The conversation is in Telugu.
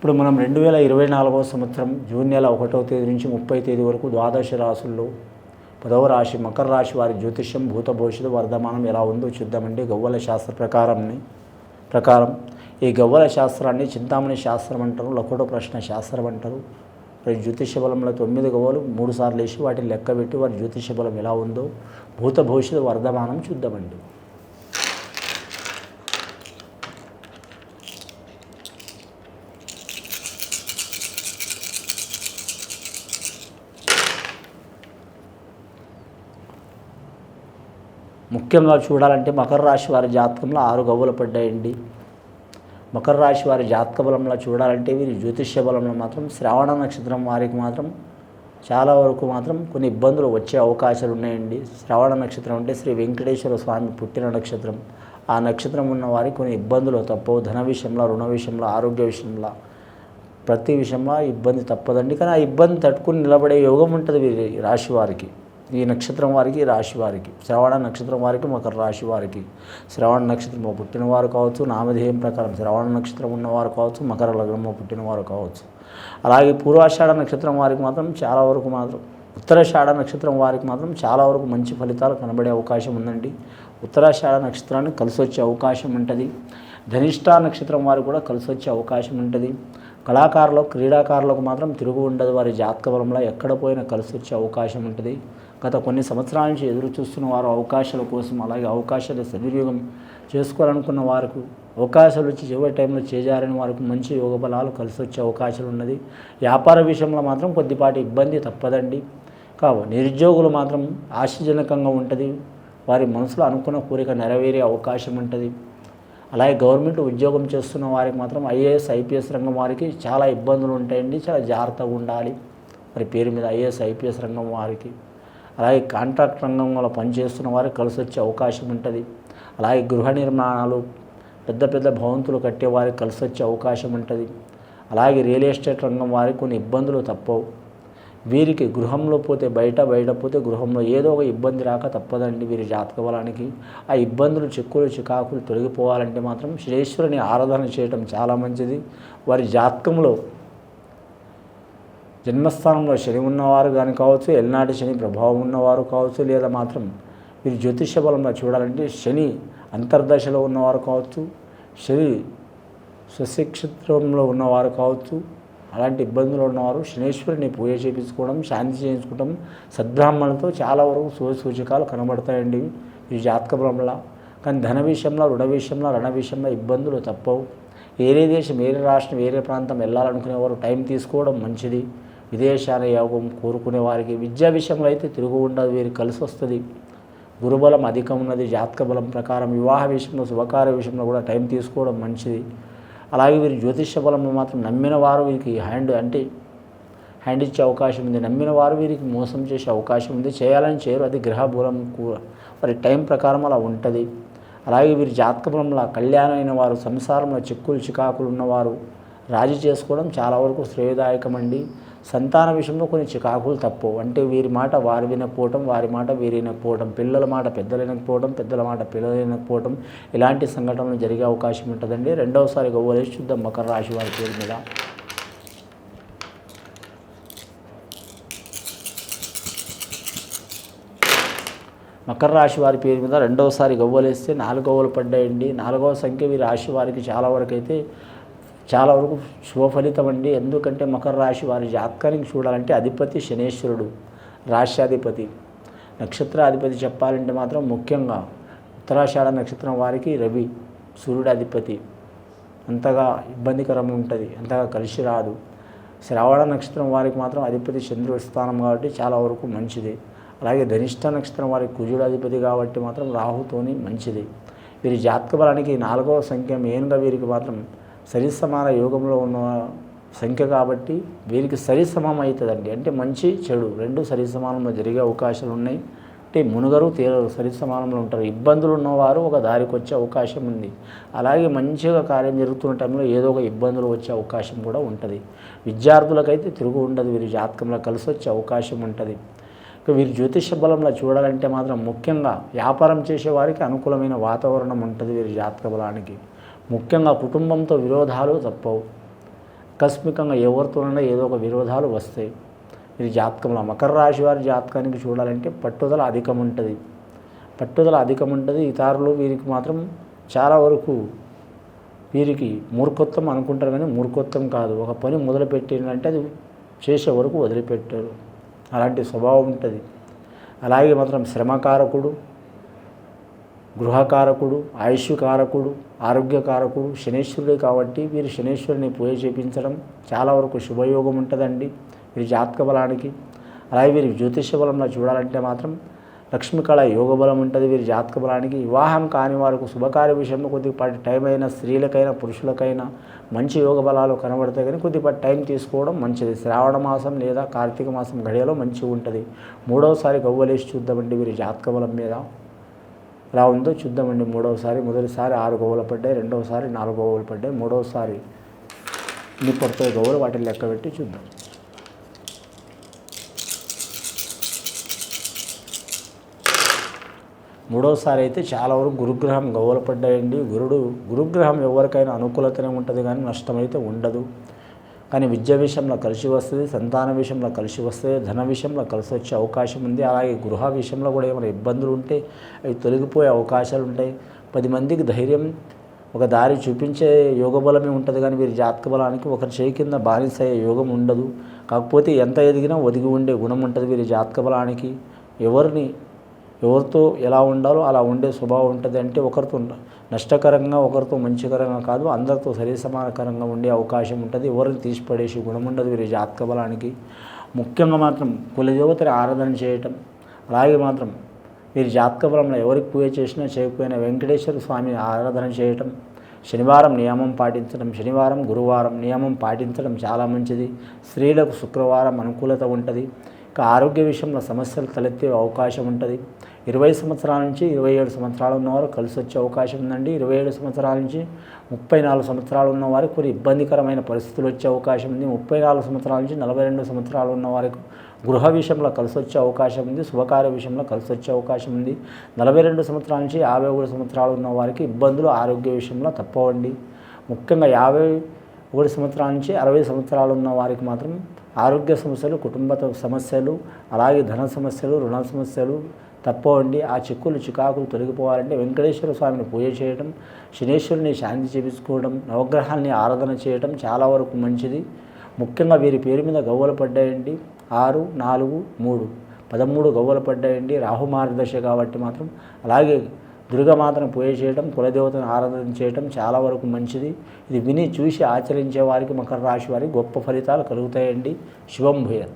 ఇప్పుడు మనం రెండు వేల ఇరవై నాలుగవ సంవత్సరం జూన్ నెల ఒకటో తేదీ నుంచి ముప్పై తేదీ వరకు ద్వాదశ రాసుల్లో పదవ రాశి మకర రాశి వారి జ్యోతిష్యం భూత భవిష్యత్తు వర్ధమానం ఎలా ఉందో చూద్దామండి. గవ్వల శాస్త్ర ప్రకారంని ప్రకారం. ఈ గవ్వల శాస్త్రాన్ని చింతామణి శాస్త్రం అంటారు లకోట ప్రశ్న శాస్త్రం అంటారు. మరి జ్యోతిష బలంలో తొమ్మిది గవ్వలు మూడు సార్లు వేసి వాటిని లెక్క పెట్టి వారి జ్యోతిష బలం ఎలా ఉందో భూత భవిష్యత్తు వర్ధమానం చూద్దామండి. ముఖ్యంగా చూడాలంటే మకర రాశి వారి జాతకంలో ఆరు గవ్వలు పడ్డాయండి. మకర రాశి వారి జాతక బలంలో చూడాలంటే వీరి జ్యోతిష్య బలంలో మాత్రం శ్రావణ నక్షత్రం వారికి మాత్రం చాలా వరకు మాత్రం కొన్ని ఇబ్బందులు వచ్చే అవకాశాలు ఉన్నాయండి. శ్రావణ నక్షత్రం అంటే శ్రీ వెంకటేశ్వర స్వామి పుట్టిన నక్షత్రం. ఆ నక్షత్రం ఉన్న వారికి కొన్ని ఇబ్బందులు తప్పవు. ధన విషయంలో రుణ విషయంలో ఆరోగ్య విషయంలో ప్రతి విషయంలో ఇబ్బంది తప్పదండి. కానీ ఆ ఇబ్బంది తట్టుకుని నిలబడే యోగం ఉంటుంది వీరి రాశి వారికి. ఈ నక్షత్రం వారికి రాశి వారికి. శ్రవణ నక్షత్రం వారికి మకర రాశి వారికి. శ్రవణ నక్షత్రంలో పుట్టినవారు కావచ్చు నామధేయం ప్రకారం శ్రవణ నక్షత్రం ఉన్నవారు కావచ్చు మకర లగ్నంలో పుట్టినవారు కావచ్చు. అలాగే పూర్వాషాఢ నక్షత్రం వారికి మాత్రం చాలా వరకు మాత్రం ఉత్తరాషాఢ నక్షత్రం వారికి మాత్రం చాలా వరకు మంచి ఫలితాలు కనబడే అవకాశం ఉందండి. ఉత్తరాషాఢ నక్షత్రాన్ని కలిసి వచ్చే అవకాశం ఉంటుంది. ధనిష్ట నక్షత్రం వారికి కూడా కలిసి వచ్చే అవకాశం ఉంటుంది. కళాకారులు క్రీడాకారులకు మాత్రం తిరుగు ఉండదు. వారి జాతక బలంలో ఎక్కడ పోయినా కలిసి వచ్చే అవకాశం ఉంటుంది. గత కొన్ని సంవత్సరాల నుంచి ఎదురు చూస్తున్న వారు అవకాశాల కోసం అలాగే అవకాశాల సద్వినియోగం చేసుకోవాలనుకున్న వారికి అవకాశాలు వచ్చి చివరి టైంలో చేజారని వారికి మంచి యోగ బలాలు కలిసి వచ్చే అవకాశాలు ఉన్నది. వ్యాపార విషయంలో మాత్రం కొద్దిపాటి ఇబ్బంది తప్పదండి. కావు నిరుద్యోగులు మాత్రం ఆశాజనకంగా ఉంటుంది. వారి మనసులో అనుకున్న కోరిక నెరవేరే అవకాశం ఉంటుంది. అలాగే గవర్నమెంట్ ఉద్యోగం చేస్తున్న వారికి మాత్రం ఐఏఎస్ ఐపీఎస్ రంగం వారికి చాలా ఇబ్బందులు ఉంటాయండి. చాలా జాగ్రత్తగా ఉండాలి. మరి పేరు మీద ఐఏఎస్ ఐపీఎస్ రంగం వారికి అలాగే కాంట్రాక్ట్ రంగంలో పనిచేస్తున్న వారికి కలిసి వచ్చే అవకాశం ఉంటుంది. అలాగే గృహ నిర్మాణాలు పెద్ద పెద్ద భవంతులు కట్టే వారికి కలిసి వచ్చే అవకాశం ఉంటుంది. అలాగే రియల్ ఎస్టేట్ రంగం వారికి కొన్ని ఇబ్బందులు తప్పవు. వీరికి గృహంలో పోతే బయట బయట పోతే గృహంలో ఏదో ఒక ఇబ్బంది రాక తప్పదండి వీరి జాతక బలానికి ఆ ఇబ్బందులు చిక్కులు చికాకులు తొలగిపోవాలంటే మాత్రం శ్రేశ్వరుని ఆరాధన చేయటం చాలా మంచిది. వారి జాతకంలో జన్మస్థానంలో శని ఉన్నవారు కానీ కావచ్చు ఎల్నాటి శని ప్రభావం ఉన్నవారు కావచ్చు లేదా మాత్రం మీరు జ్యోతిష బలంలో చూడాలంటే శని అంతర్దశలో ఉన్నవారు కావచ్చు శని స్వశిక్షత్రంలో ఉన్నవారు కావచ్చు అలాంటి ఇబ్బందులు ఉన్నవారు శనేశ్వరిని పూజ చేయించుకోవడం శాంతి చేయించుకోవడం సద్బ్రాహ్మణులతో చాలా వరకు శుభ సూచకాలు కనబడతాయండి. ఈ జాతక బలంలో. కానీ ధన విషయంలో రుణ విషయంలో రణ విషయంలో ఇబ్బందులు తప్పవు. వేరే దేశం వేరే రాష్ట్రం వేరే ప్రాంతం వెళ్ళాలనుకునేవారు టైం తీసుకోవడం మంచిది. విదేశాల యోగం కోరుకునే వారికి విద్యా విషయంలో అయితే తిరుగు ఉండదు వీరికి కలిసి వస్తుంది. గురుబలం అధికం ఉన్నది జాతక బలం ప్రకారం వివాహ విషయంలో శుభకార్య విషయంలో కూడా టైం తీసుకోవడం మంచిది. అలాగే వీరి జ్యోతిష బలంలో మాత్రం నమ్మిన వారు వీరికి హ్యాండ్ అంటే హ్యాండ్ ఇచ్చే అవకాశం ఉంది. నమ్మిన వారు వీరికి మోసం చేసే అవకాశం ఉంది. చేయాలని చేయరు అది గ్రహ బలం కూడా. మరి టైం ప్రకారం అలా ఉంటుంది. అలాగే వీరి జాతక బలంలో కళ్యాణం అయిన వారు సంసారంలో చిక్కులు చికాకులు ఉన్నవారు రాజీ చేసుకోవడం చాలా వరకు శ్రేయదాయకమండి. సంతాన విషయంలో కొన్ని చికాకులు తప్పు. అంటే వీరి మాట వారి వినకపోవటం వారి మాట వీరు వినకపోవటం పిల్లల మాట పెద్దలు వినకపోవడం పెద్దల మాట పిల్లలు వినకపోవటం ఇలాంటి సంఘటనలు జరిగే అవకాశం ఉంటుందండి. రెండవసారి గవ్వలేసి చూద్దాం మకర రాశి వారి పేరు మీద. మకర రాశి వారి పేరు మీద రెండవసారి గవ్వలేస్తే నాలుగు గవ్వలు పడ్డాయండి. నాలుగవ సంఖ్య వీరి రాశి వారికి చాలా వరకు అయితే చాలా వరకు శుభఫలితం అండి. ఎందుకంటే మకర రాశి వారి జాతకానికి చూడాలంటే అధిపతి శనేశ్వరుడు రాశ్యాధిపతి. నక్షత్రాధిపతి చెప్పాలంటే మాత్రం ముఖ్యంగా ఉత్తరాషాఢ నక్షత్రం వారికి రవి సూర్యుడు అధిపతి అంతగా ఇబ్బందికరం ఉంటుంది అంతగా కలిసి రాదు. శ్రావణ నక్షత్రం వారికి మాత్రం అధిపతి చంద్రుడి స్థానం కాబట్టి చాలా వరకు మంచిది. అలాగే ధనిష్ట నక్షత్రం వారికి కుజుడాధిపతి కాబట్టి మాత్రం రాహుతోని మంచిది. వీరి జాతక బలానికి నాలుగవ సంఖ్య మెయిన్గా వీరికి మాత్రం సరిసమాన యోగంలో ఉన్న సంఖ్య కాబట్టి వీరికి సరిసమం అవుతుందండి. అంటే మంచి చెడు రెండు సరిసమానంలో జరిగే అవకాశాలు ఉన్నాయి. అంటే మునుగరు తేలరు సరిసమానంలో ఉంటారు. ఇబ్బందులు ఉన్నవారు ఒక దారికి వచ్చే అవకాశం ఉంది. అలాగే మంచిగా కార్యం జరుగుతున్న టైంలో ఏదో ఒక ఇబ్బందులు వచ్చే అవకాశం కూడా ఉంటుంది. విద్యార్థులకైతే తిరుగు ఉండదు. వీరి జాతకంలో కలిసి వచ్చే అవకాశం ఉంటుంది. వీరి జ్యోతిష బలంలో చూడాలంటే మాత్రం ముఖ్యంగా వ్యాపారం చేసే వారికి అనుకూలమైన వాతావరణం ఉంటుంది వీరి జాతక బలానికి. ముఖ్యంగా కుటుంబంతో విరోధాలు తప్పవు. ఆకస్మికంగా ఎవరితోనైనా ఏదో ఒక విరోధాలు వస్తాయి. ఇది జాతకంలో మకర రాశి వారి జాతకానికి చూడాలంటే పట్టుదల అధికం ఉంటుంది పట్టుదల అధికం ఉంటుంది ఇతరులు వీరికి మాత్రం చాలా వరకు వీరికి మూర్ఖత్వం అనుకుంటారు కానీ మూర్ఖత్వం కాదు. ఒక పని మొదలుపెట్టిందంటే అది చేసే వరకు వదిలిపెట్టారు. అలాంటి స్వభావం ఉంటుంది. అలాగే మాత్రం శ్రమకారకుడు గృహకారకుడు ఆయుష్కారకుడు ఆరోగ్యకారకుడు శనేశ్వరుడే కాబట్టి వీరు శనేశ్వరుని పూజ చేపించడం చాలా వరకు శుభయోగం ఉంటుందండి వీరి జాతక బలానికి. అలాగే వీరి జ్యోతిష బలంలో చూడాలంటే మాత్రం లక్ష్మీకళ యోగ బలం ఉంటుంది వీరి జాతక బలానికి. వివాహం కాని వారికి శుభకార్య విషయంలో కొద్దిపాటి టైం అయినా స్త్రీలకైనా పురుషులకైనా మంచి యోగ బలాలు కనబడతాయి కానీ కొద్దిపాటి టైం తీసుకోవడం మంచిది. శ్రావణ మాసం లేదా కార్తీక మాసం గడియలో మంచిగా ఉంటుంది. మూడవసారి గవ్వలేసి చూద్దామండి వీరి జాతక బలం మీద. ఎలా ఉందో చూద్దామండి. మూడవసారి మొదటిసారి ఆరు గోవులు పడ్డాయి. రెండవసారి నాలుగు గోవులు పడ్డాయి. మూడవసారి ఇన్ని పడుతాయి గోవులు వాటిని లెక్క పెట్టి చూద్దాం. మూడవసారి అయితే చాలా వరకు గురుగ్రహం గవ్వలు పడ్డాయండి. గురుడు గురుగ్రహం ఎవరికైనా అనుకూలతనే ఉంటుంది కానీ నష్టమైతే ఉండదు. కానీ విద్య విషయంలో కలిసి వస్తుంది సంతాన విషయంలో కలిసి వస్తుంది ధన విషయంలో కలిసి వచ్చే అవకాశం ఉంది. అలాగే గృహ విషయంలో కూడా ఏమైనా ఇబ్బందులు ఉంటే అవి తొలగిపోయే అవకాశాలు ఉంటాయి. పది మందికి ధైర్యం ఒక దారి చూపించే యోగ బలమే ఉంటుంది కానీ వీరి జాతక బలానికి ఒకరి చేయి కింద బానిస అయ్యే యోగం ఉండదు. కాకపోతే ఎంత ఎదిగినా ఒదిగి ఉండే గుణం ఉంటుంది వీరి జాతక బలానికి. ఎవరిని ఎవరితో ఎలా ఉండాలో అలా ఉండే స్వభావం ఉంటుంది అంటే ఒకరితో నష్టకరంగా ఒకరితో మంచికరంగా కాదు అందరితో సరి సమానకరంగా ఉండే అవకాశం ఉంటుంది. ఎవరిని తీసిపడేసి గుణం ఉండదు వీరి జాతక బలానికి. ముఖ్యంగా మాత్రం కులదేవతని ఆరాధన చేయటం అలాగే మాత్రం వీరి జాతక బలంలో ఎవరికి పూజ చేసినా చేయకపోయినా వెంకటేశ్వర స్వామిని ఆరాధన చేయటం శనివారం నియమం పాటించడం శనివారం గురువారం నియమం పాటించడం చాలా మంచిది. స్త్రీలకు శుక్రవారం అనుకూలత ఉంటుంది. ఇక ఆరోగ్య విషయంలో సమస్యలు తలెత్తే అవకాశం ఉంటుంది. ఇరవై సంవత్సరాల నుంచి ఇరవై ఏడు సంవత్సరాలు ఉన్నవారు కలిసి వచ్చే అవకాశం ఉందండి. ఇరవై ఏడు సంవత్సరాల నుంచి ముప్పై నాలుగు సంవత్సరాలు ఉన్నవారు కొన్ని ఇబ్బందికరమైన పరిస్థితులు వచ్చే అవకాశం ఉంది. ముప్పై నాలుగు సంవత్సరాల నుంచి నలభై రెండు సంవత్సరాలు ఉన్నవారికి గృహ విషయంలో కలిసి వచ్చే అవకాశం ఉంది. శుభకార్య విషయంలో కలిసి వచ్చే అవకాశం ఉంది. నలభై రెండు సంవత్సరాల నుంచి యాభై ఒకటి సంవత్సరాలు ఉన్న వారికి ఇబ్బందులు ఆరోగ్య విషయంలో తప్పవండి. ముఖ్యంగా యాభై ఒకటి సంవత్సరాల నుంచి అరవై సంవత్సరాలు ఉన్న వారికి మాత్రం ఆరోగ్య సమస్యలు కుటుంబ సమస్యలు అలాగే ధన సమస్యలు రుణ సమస్యలు తప్పవండి. ఆ చిక్కులు చికాకులు తొలగిపోవాలంటే వెంకటేశ్వర స్వామిని పూజ చేయడం శనేశ్వరుని శాంతి చేపించుకోవడం నవగ్రహాల్ని ఆరాధన చేయడం చాలా వరకు మంచిది. ముఖ్యంగా వీరి పేరు మీద గవ్వలు పడ్డాయండి. ఆరు నాలుగు మూడు. పదమూడు గవ్వలు పడ్డాయండి. రాహు మార్గదర్శ కాబట్టి మాత్రం అలాగే దుర్గమాతను పూజ చేయడం కులదేవతను ఆరాధన చేయడం చాలా వరకు మంచిది. ఇది విని చూసి ఆచరించే వారికి మకర రాశి వారికి గొప్ప ఫలితాలు కలుగుతాయండి. శుభం భూయన్